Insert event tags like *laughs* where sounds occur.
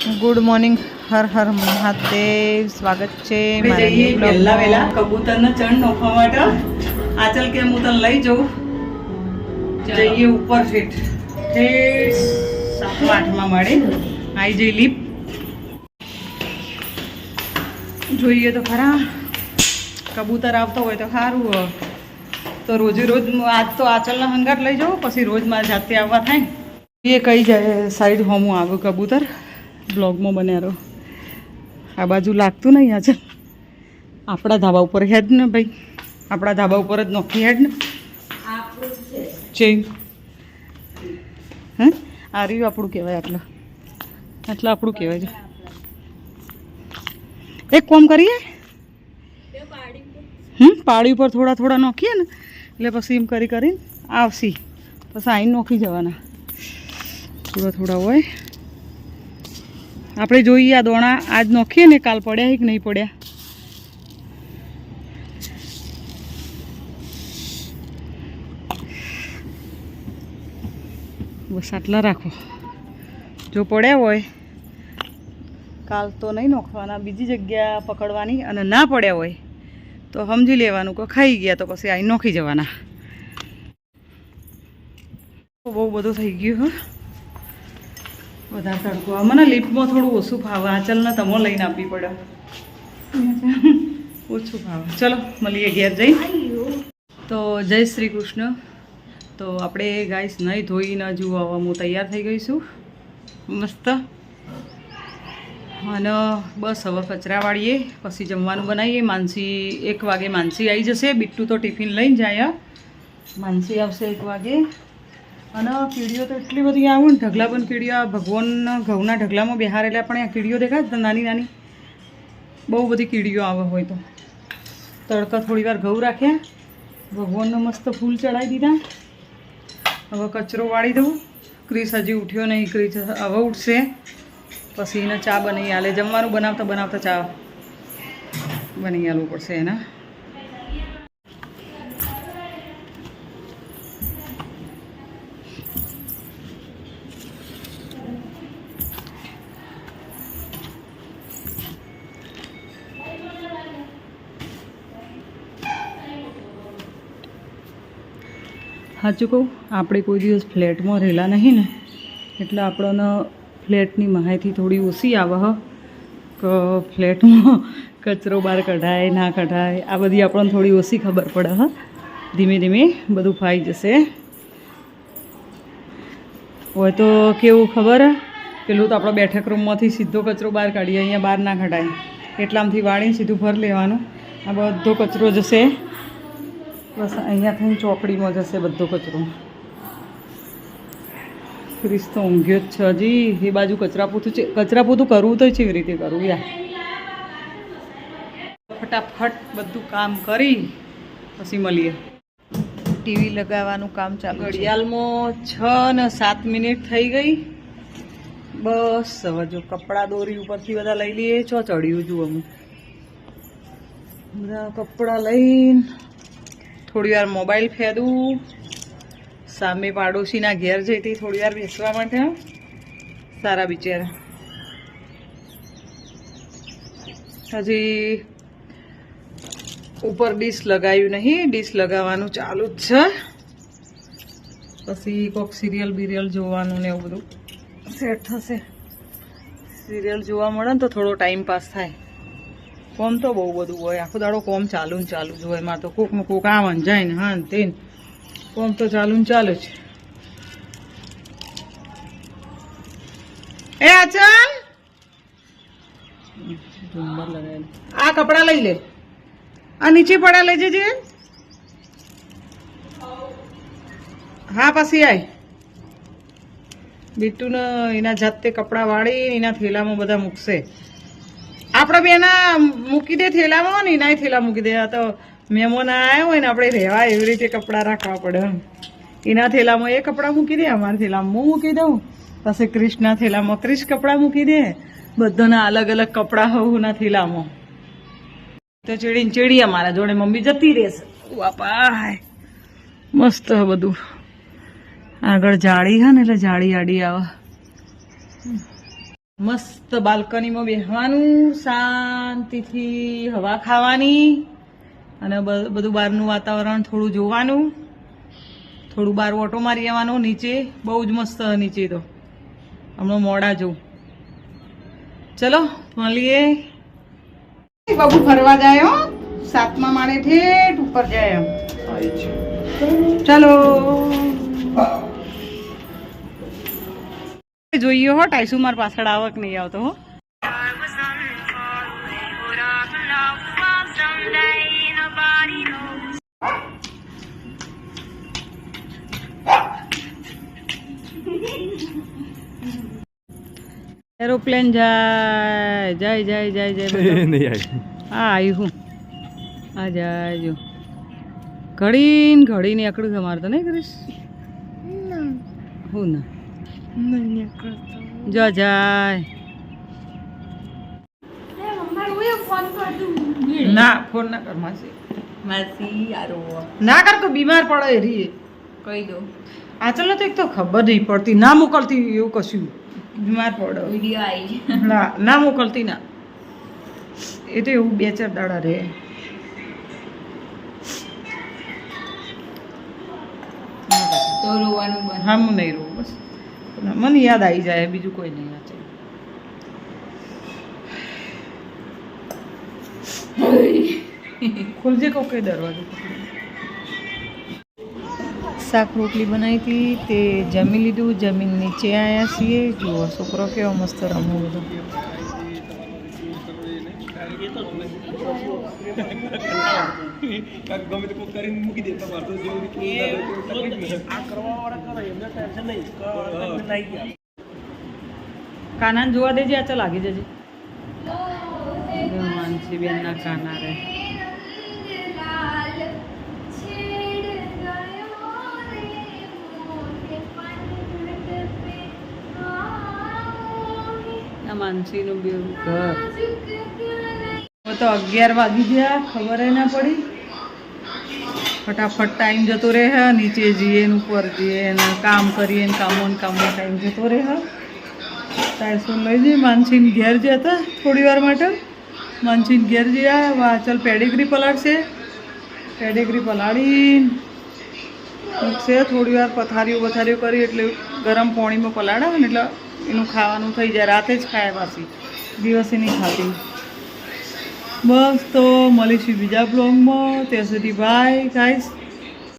Good morning Har Har Mahadev સ્વાગત છે મારા જઈએ new vlog વહેલા વહેલા કબૂતરને ચણ નોખવા માટે. આચલ કે હું તને લઈ જઉં? જઈએ ઉપર ઠેઠ. ઠેઠ સાતમા આઠમા મળે. આવી જઈ લીપ. જોઈએ તો ખરા. કબૂતર આવતો હોય તો સારું તો રોજે રોજ આજ તો આચલના હંગાટ લઈ જાઉં પછી રોજ મારે જાતે આવવા થાય. એ કઈ જાય સાઈડ હોમું આવ્યું કબૂતર. બ્લોગમાં બન્યા આ બાજુ લાગતું નહીં આજે આપણા ધાબા ઉપર હેડ ને ભાઈ. આપણા ધાબા ઉપર જ નોખી હેડ ને. ચેન. હે? આ રહ્યું આપણું કહેવાય આટલું. આટલું આપણું કહેવાય છે એક કોમ કરીએ? હમ પાડી ઉપર થોડા થોડા નોખીએ ને, એટલે પછી એમ કરી કરીને આવશી. પછી આઈને નોખી જવાના. થોડા થોડા હોય. આપણે જોઈએ આ દોણા. આજ નોખીએ ને કાલ પડ્યા કે નહીં પડ્યા? બસ આટલા રાખો. જો પડ્યા હોય, કાલ તો નહીં નોખવાના. બીજી જગ્યા પકડવાની અને ના પડ્યા હોય, તો સમજી લેવાનું કે ખાઈ ગયા તો પછી અહીં નોખી જવાના. બહુ બધું થઈ ગયું, હો. વધારે તડકો. મને લીપમાં થોડું ઓછું ફાવે આચલને તમો લઈને આપવી પડે. ઓછું ફાવે ચલો, મળીએ ઘેર જઈ. તો જય શ્રી કૃષ્ણ. તો આપણે ગાઈસ નહીં ધોઈને જુઓ હવે હું તૈયાર થઈ ગઈ છું મસ્ત. અને બસ હવે કચરા વાળીએ, પછી જમવાનું બનાવીએ. માનસી એક વાગે માનસી આવી જશે. બિટ્ટુ તો ટિફિન લઈને જાય. માનસી આવશે એક વાગે. અને કીડીઓ તો એટલી બધી આવે ને ઢગલા પણ કીડીઓ આ ભગવાનના ઘઉંના ઢગલામાં બેહારેલા પણ આ કીડીઓ દેખાય નાની નાની? બહુ બધી કીડીઓ આવે હોય તો. તડકા થોડી વાર ઘઉં રાખ્યા ભગવાનનો મસ્ત ફૂલ ચડાવી દીધા. હવે કચરો વાળી દઉં. ક્રિસ હજી ઉઠ્યો નહીં, ક્રિસ હવે ઉઠશે. પછી એને ચા બનાવી આલે જમવાનું બનાવતા બનાવતા ચા બની આલવું પડશે એના. સાચું કહું, આપણે કોઈ દિવસ ફ્લેટમાં રહેલા નહીં ને, એટલે આપણને ફ્લેટની માહિતી થોડી ઓછી આવે હ. કે ફ્લેટમાં કચરો બહાર કઢાય, ના કઢાય, આ બધી આપણને થોડી ઓછી ખબર પડે હ. ધીમે ધીમે બધું ફાઈ જશે. હોય તો કેવું ખબર? પેલું તો આપણે બેઠક રૂમમાંથી સીધો કચરો બહાર કાઢીએ, અહીંયા બહાર ના કઢાય. એટલામાંથી વાળીને સીધું ભર લેવાનું. આ બધો કચરો જશે. બસ અહીંયા થઈને ચોકડીમાં જશે બધો કચરો. ક્રિસ તો ઊંઘ્યો જ છે હજી. એ બાજુ કચરા પોતું છે. કચરા પોતું કરવું તો કેવી રીતે કરવું યાર ફટાફટ બધું કામ કરી, પછી મળીએ. ટીવી લગાવવાનું કામ ચાલુ ઘડિયાળમાં છ ને સાત મિનિટ થઈ ગઈ. બસ, હવે જો કપડાં દોરી ઉપરથી બધા લઈ લઈએ. છો ચડ્યું જુઓ હું. બધા કપડાં લઈને થોડી વાર મોબાઈલ ફેરવું. સામે પાડોશીના ઘેર જઈતી થોડી વાર બેસવા માટે. સારા બિચારા હજી ઉપર ડીશ લગાવ્યું નહીં. ડીશ લગાવવાનું ચાલુ જ છે. પછી કોઈક સિરિયલ બિરિયલ જોવાનું ને એવું બધું. સેટ થશે. સિરિયલ જોવા મળે ને તો થોડો ટાઈમ પાસ થાય. કોમ તો બહુ બધું હોય. આખો દાડો કોમ ચાલુ ને ચાલુ જ હોય. એમાં તો કોકનું કોક આવે ને જાય ને હા તે કોમ તો ચાલુ ને ચાલુ જ. એ આચલ આ કપડા લઈ લે. આ નીચે પડ્યા લઈ જજે હા, પછી આય. બીટુને એના જાતે કપડાં વાળી એના થેલામાં બધા મૂકશે. આપણે બેના મૂકી દે થેલામાં ને એના થેલા મૂકી દે. તો મહેમાન આવ્યા હોય ને, આપણે રહેવા એવી રીતે કપડાં રાખવા પડે એના થેલામાં એ કપડાં મૂકી દે, અમારા થેલામાં હું મૂકી દઉં. પછી ક્રિશના થેલામાં ક્રિશ કપડાં મૂકી દે. બધાના અલગ અલગ કપડાં ના થેલામાં. તો ચેડીને ચેડી અમારા જોડે મમ્મી જતી રહેશે. બાપા મસ્ત બધું. આગળ જાળી હા ને, એટલે જાળી આડી આવે. મસ્ત બાલ્કનીમાં બેસવાનું શાંતિથી હવા ખાવાની અને બધું બહારનું વાતાવરણ થોડું જોવાનું. થોડું બહાર ઓટો મારી આવવાનો નીચે બહુ જ મસ્ત નીચે તો. હમણાં મોડા જોઉં. ચલો મળીએ. બાબુ ફરવા જાય હો. સાતમા માળે ઠેઠ ઉપર જાય એમ. ચાલો. જોઈએ હો ટાઈસુ માર પાછળ આવક નહીં આવતો હો. એરોપ્લેન જાય જાય જાય જાય જાય *laughs* નહીં આવી હા આવી હું. આ જાય જો ઘડી ને ઘડી ને એકડું તમારે તો નહીં કરીશ? હું ના. જો જાય ના ફોન ના કર માસી માસી આરો ના કર તો બીમાર પડે રી કહી દો આચલ તો એક તો ખબર નહીં પડતી. ના મોકલતી એવું કશું. બીમાર પડે. વીડિયો આવી ના ના મોકલતી ના. એ તો એવું બે ચાર દાડા રહે. તો રોવાનું બંધ. હા હું નહીં રોવું બસ. મને યાદ આવી જાય, બીજું કોઈ નહીં વાંચે ખુલજે કહું કઈ દરવાજો શાક રોટલી બનાવી હતી, તે જમી લીધું, જમીન નીચે આવ્યા છીએ. જુઓ, છોકરો કેવો મસ્ત રમવું બધું. ગમે તે કોક કરીને મૂકી દે તમારે તો જેવું તકલીફ નહીં. કાનાને જોવા દેજે આ ચાલ લાગી જજે. માનસી બેન ના કાના રે. આ માનસીનું બેવું ઘર હવે તો અગિયાર વાગી ગયા ખબર ના પડી. ફટાફટ ટાઈમ જતો રહે, નીચે જઈએ ને ઉપર જઈએ ને કામ કરીએ ને કામો ને કામો ટાઈમ જતો રહે. ટાઈસો લઈ જઈએ? માનસીન ઘેર જતા થોડી વાર માટે. માનસીન ઘેર જયા વા ચાલ પેડિગ્રી પલાળશે. પેડિગ્રી પલાળીને. છે, થોડી વાર પથારીઓ પથારીઓ કરી એટલે ગરમ પાણીમાં પલાળે ને એટલે એનું ખાવાનું થઈ જાય. રાતે જ ખાય પાછી. દિવસે નહીં ખાતી. બસ તો મળીશું બીજા બ્લોગમાં. ત્યાં સુધી બાય ગાઈસ